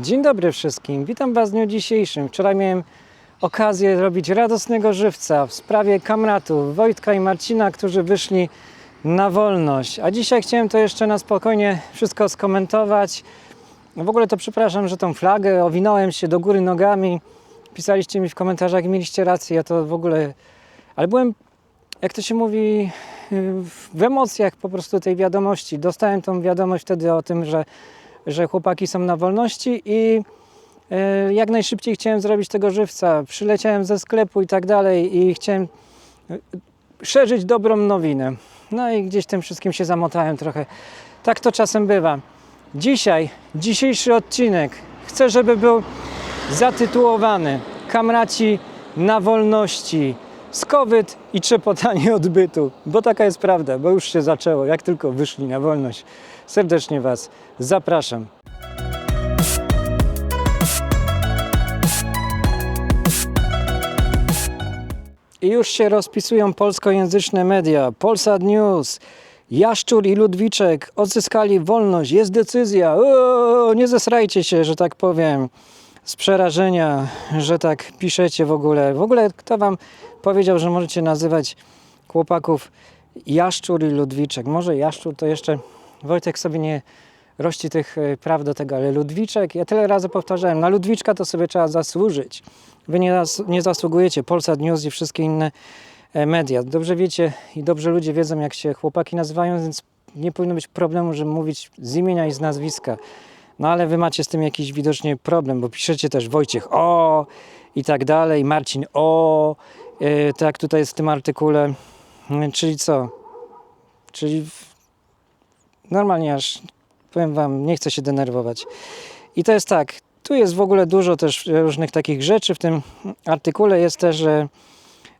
Dzień dobry wszystkim, witam Was w dniu dzisiejszym. Wczoraj miałem okazję robić radosnego żywca w sprawie kamratów Wojtka i Marcina, którzy wyszli na wolność. A dzisiaj chciałem to jeszcze na spokojnie wszystko skomentować. W ogóle to przepraszam, że tą flagę owinąłem się do góry nogami. Pisaliście mi w komentarzach mieliście rację, ja to w ogóle... Ale byłem, jak to się mówi, w emocjach po prostu tej wiadomości. Dostałem tą wiadomość wtedy o tym, że że chłopaki są na wolności i e, jak najszybciej chciałem zrobić tego żywca. Przyleciałem ze sklepu i tak dalej i chciałem e, szerzyć dobrą nowinę. No i gdzieś tym wszystkim się zamotałem trochę. Tak to czasem bywa. Dzisiaj, dzisiejszy odcinek chcę, żeby był zatytułowany Kamraci na wolności. Skowyt i trzepotanie odbytu, bo taka jest prawda, bo już się zaczęło, jak tylko wyszli na wolność. Serdecznie Was zapraszam. I już się rozpisują polskojęzyczne media. Polsat News, Jaszczur i Ludwiczek odzyskali wolność, jest decyzja. O, nie zesrajcie się, że tak powiem, z przerażenia, że tak piszecie w ogóle. W ogóle kto wam powiedział, że możecie nazywać chłopaków Jaszczur i Ludwiczek? Może Jaszczur to jeszcze Wojtek sobie nie rości tych e, praw do tego, ale Ludwiczek, ja tyle razy powtarzałem, na Ludwiczka to sobie trzeba zasłużyć. Wy nie, nie zasługujecie, Polsat News i wszystkie inne e, media. Dobrze wiecie i dobrze ludzie wiedzą, jak się chłopaki nazywają, więc nie powinno być problemu, żeby mówić z imienia i z nazwiska. No ale wy macie z tym jakiś widocznie problem, bo piszecie też Wojciech o i tak dalej, Marcin o, e, tak tutaj jest w tym artykule. E, Czyli co? Czyli w- normalnie aż powiem wam, nie chcę się denerwować. I to jest tak, tu jest w ogóle dużo też różnych takich rzeczy. W tym artykule jest też, że,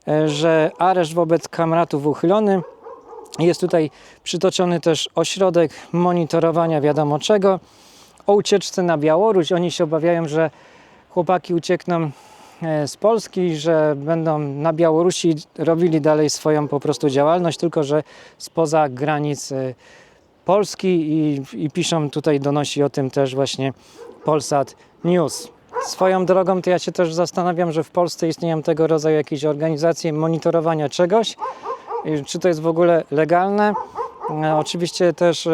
e, że areszt wobec kamratów uchylony. Jest tutaj przytoczony też ośrodek monitorowania wiadomo czego o ucieczce na Białoruś. Oni się obawiają, że chłopaki uciekną e, z Polski, że będą na Białorusi robili dalej swoją po prostu działalność, tylko że spoza granic e, Polski i, i piszą tutaj, donosi o tym też właśnie Polsat News. Swoją drogą to ja się też zastanawiam, że w Polsce istnieją tego rodzaju jakieś organizacje monitorowania czegoś. Czy to jest w ogóle legalne? E, Oczywiście też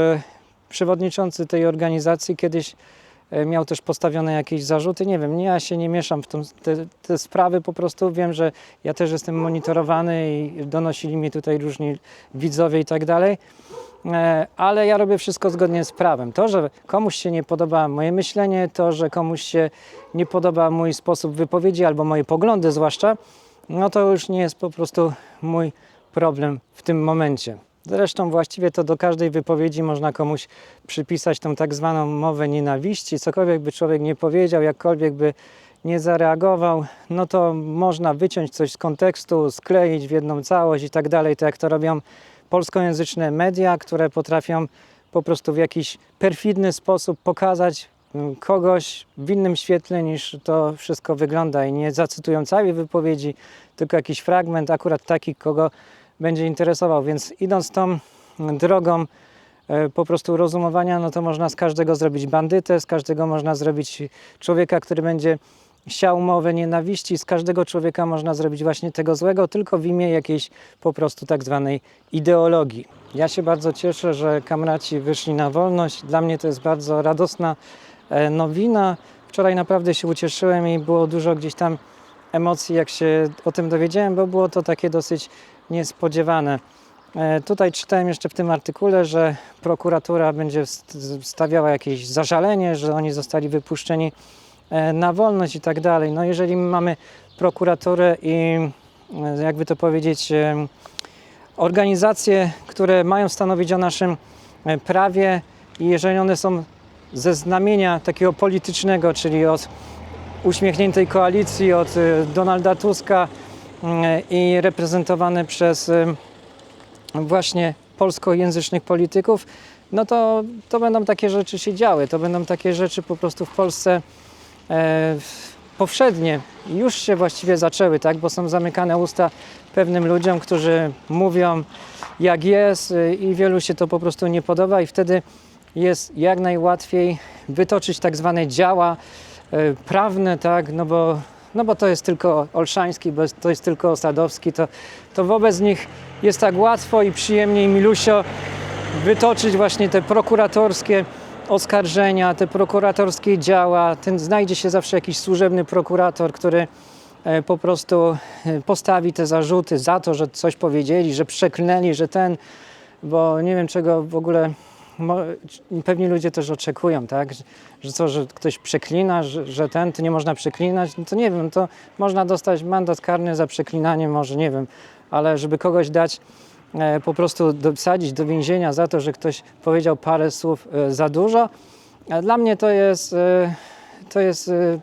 przewodniczący tej organizacji kiedyś e, miał też postawione jakieś zarzuty. Nie wiem, nie, ja się nie mieszam w tą, te, te sprawy, po prostu wiem, że ja też jestem monitorowany i donosili mi tutaj różni widzowie i tak dalej. E, ale ja robię wszystko zgodnie z prawem. To, że komuś się nie podoba moje myślenie, to, że komuś się nie podoba mój sposób wypowiedzi albo moje poglądy zwłaszcza, no to już nie jest po prostu mój problem w tym momencie. Zresztą właściwie to do każdej wypowiedzi można komuś przypisać tą tak zwaną mowę nienawiści. Cokolwiek by człowiek nie powiedział, jakkolwiek by nie zareagował, no to można wyciąć coś z kontekstu, skleić w jedną całość i tak dalej, tak jak to robią polskojęzyczne media, które potrafią po prostu w jakiś perfidny sposób pokazać mm, kogoś w innym świetle niż to wszystko wygląda i nie zacytują całej wypowiedzi, tylko jakiś fragment, akurat taki, kogo będzie interesował. Więc idąc tą drogą e, po prostu rozumowania, no to można z każdego zrobić bandytę, z każdego można zrobić człowieka, który będzie siał mowę nienawiści, z każdego człowieka można zrobić właśnie tego złego, tylko w imię jakiejś po prostu tak zwanej ideologii. Ja się bardzo cieszę, że kamraci wyszli na wolność. Dla mnie to jest bardzo radosna e, nowina. Wczoraj naprawdę się ucieszyłem i było dużo gdzieś tam emocji, jak się o tym dowiedziałem, bo było to takie dosyć niespodziewane. E, Tutaj czytałem jeszcze w tym artykule, że prokuratura będzie st- stawiała jakieś zażalenie, że oni zostali wypuszczeni e, na wolność i tak dalej. No jeżeli mamy prokuraturę i e, jakby to powiedzieć organizacje, które mają stanowić o naszym prawie i jeżeli one są ze znamienia takiego politycznego, czyli od uśmiechniętej koalicji, od e, Donalda Tuska mm, i reprezentowane przez em, właśnie polskojęzycznych polityków, no to, to będą takie rzeczy się działy. To będą takie rzeczy po prostu w Polsce e, powszednie. Już się właściwie zaczęły, tak? Bo są zamykane usta pewnym ludziom, którzy mówią jak jest y, i wielu się to po prostu nie podoba i wtedy jest jak najłatwiej wytoczyć tak zwane działa prawne, tak, no bo, no bo to jest tylko Olszański, bo to jest tylko Osadowski, to, to wobec nich jest tak łatwo i przyjemnie i milusio wytoczyć właśnie te prokuratorskie oskarżenia, te prokuratorskie działa. Ten znajdzie się zawsze jakiś służebny prokurator, który e, po prostu e, postawi te zarzuty za to, że coś powiedzieli, że przeklnęli, że ten, bo nie wiem czego w ogóle pewnie ludzie też oczekują, tak, że, co, że ktoś przeklina, że, że ten, to nie można przeklinać, no to nie wiem, to można dostać mandat karny za przeklinanie, może nie wiem, ale żeby kogoś dać e, po prostu do, wsadzić do więzienia za to, że ktoś powiedział parę słów e, za dużo, dla mnie to jest, e, to jest e,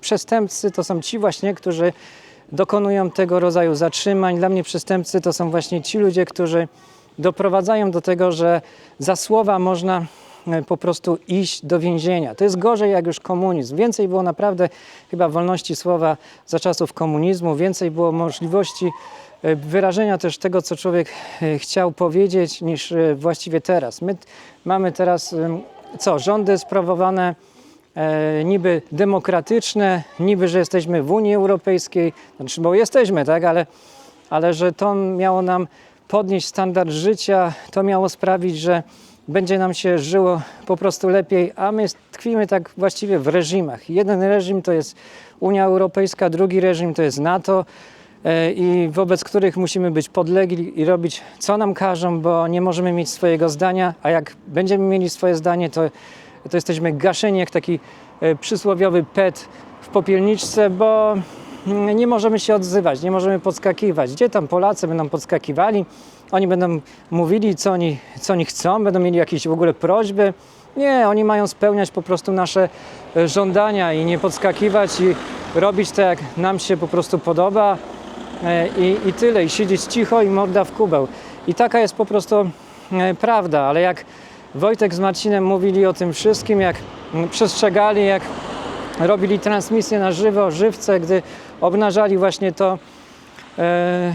przestępcy, to są ci właśnie, którzy dokonują tego rodzaju zatrzymań. Dla mnie przestępcy to są właśnie ci ludzie, którzy doprowadzają do tego, że za słowa można e, po prostu iść do więzienia. To jest gorzej jak już komunizm. Więcej było naprawdę chyba wolności słowa za czasów komunizmu, więcej było możliwości e, wyrażenia też tego, co człowiek e, chciał powiedzieć, niż właściwie teraz. My mamy teraz co? Rządy sprawowane e, niby demokratyczne, niby, że jesteśmy w Unii Europejskiej, znaczy, bo jesteśmy, tak, ale, ale że to miało nam podnieść standard życia, to miało sprawić, że będzie nam się żyło po prostu lepiej, a my tkwimy tak właściwie w reżimach. Jeden reżim to jest Unia Europejska, drugi reżim to jest NATO e, i wobec których musimy być podlegli i robić co nam każą, bo nie możemy mieć swojego zdania, a jak będziemy mieli swoje zdanie, to, to jesteśmy gaszeni jak taki e, przysłowiowy pet w popielniczce, bo nie możemy się odzywać, nie możemy podskakiwać. Gdzie tam Polacy będą podskakiwali, oni będą mówili, co oni, co oni chcą, będą mieli jakieś w ogóle prośby. Nie, oni mają spełniać po prostu nasze e, żądania i nie podskakiwać i robić tak, jak nam się po prostu podoba e, i, i tyle, i siedzieć cicho i morda w kubeł. I taka jest po prostu e, prawda, ale jak Wojtek z Marcinem mówili o tym wszystkim, jak przestrzegali, jak robili transmisję na żywo, żywce, gdy obnażali właśnie to, e,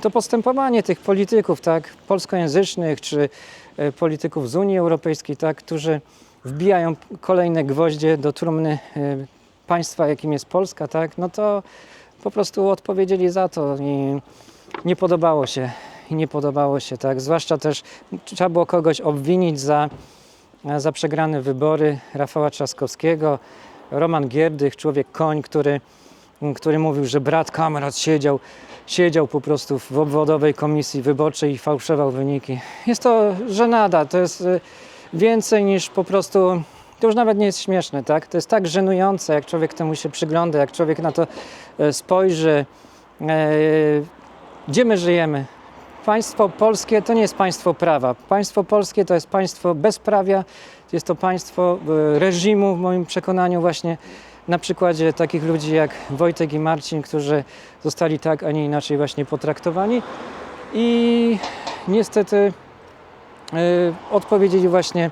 to postępowanie tych polityków, tak, polskojęzycznych czy e, polityków z Unii Europejskiej, tak, którzy wbijają kolejne gwoździe do trumny e, państwa, jakim jest Polska, tak, no to po prostu odpowiedzieli za to i nie podobało się. I nie podobało się, tak. Zwłaszcza też trzeba było kogoś obwinić za, za przegrane wybory Rafała Trzaskowskiego, Roman Gierdych, człowiek koń, który, który mówił, że brat kamerad siedział, siedział po prostu w obwodowej komisji wyborczej i fałszował wyniki. Jest to żenada, to jest y, więcej niż po prostu, to już nawet nie jest śmieszne, tak? To jest tak żenujące, jak człowiek temu się przygląda, jak człowiek na to e, spojrzy. E, Gdzie my żyjemy? Państwo polskie to nie jest państwo prawa. Państwo polskie to jest państwo bezprawia, jest to państwo e, reżimu, w moim przekonaniu, właśnie na przykładzie takich ludzi jak Wojtek i Marcin, którzy zostali tak, a nie inaczej właśnie potraktowani. I niestety e, odpowiedzieli właśnie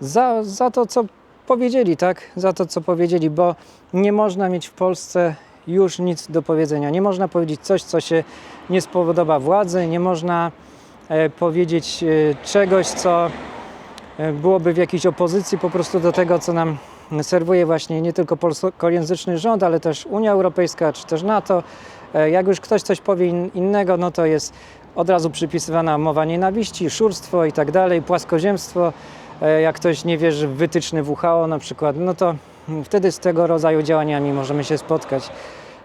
za, za to, co powiedzieli, tak? Za to, co powiedzieli, bo nie można mieć w Polsce już nic do powiedzenia. Nie można powiedzieć coś, co się nie spodoba władzy, nie można e, powiedzieć czegoś, co byłoby w jakiejś opozycji po prostu do tego, co nam serwuje właśnie nie tylko polskojęzyczny rząd, ale też Unia Europejska, czy też NATO. E, Jak już ktoś coś powie in, innego, no to jest od razu przypisywana mowa nienawiści, szurstwo i tak dalej, płaskoziemstwo. E, Jak ktoś nie wierzy w wytyczny WHO na przykład, no to wtedy z tego rodzaju działaniami możemy się spotkać.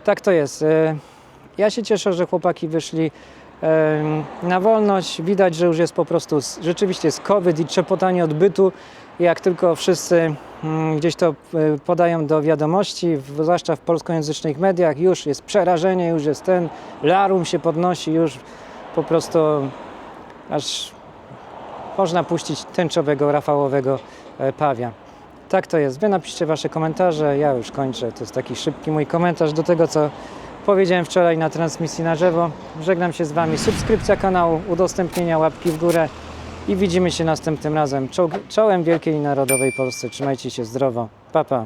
Tak to jest. E, Ja się cieszę, że chłopaki wyszli na wolność. Widać, że już jest po prostu rzeczywiście jest COVID i trzepotanie odbytu. Jak tylko wszyscy mm, gdzieś to e, podają do wiadomości, zwłaszcza w polskojęzycznych mediach, już jest przerażenie, już jest ten, larum się podnosi, już po prostu aż można puścić tęczowego, rafałowego e, pawia. Tak to jest. Wy napiszcie wasze komentarze, ja już kończę. To jest taki szybki mój komentarz do tego, co powiedziałem wczoraj na transmisji na żywo. Żegnam się z wami. Subskrypcja kanału, udostępnienia, łapki w górę i widzimy się następnym razem. Czoł- Czołem Wielkiej Narodowej Polsce. Trzymajcie się zdrowo. Pa, pa.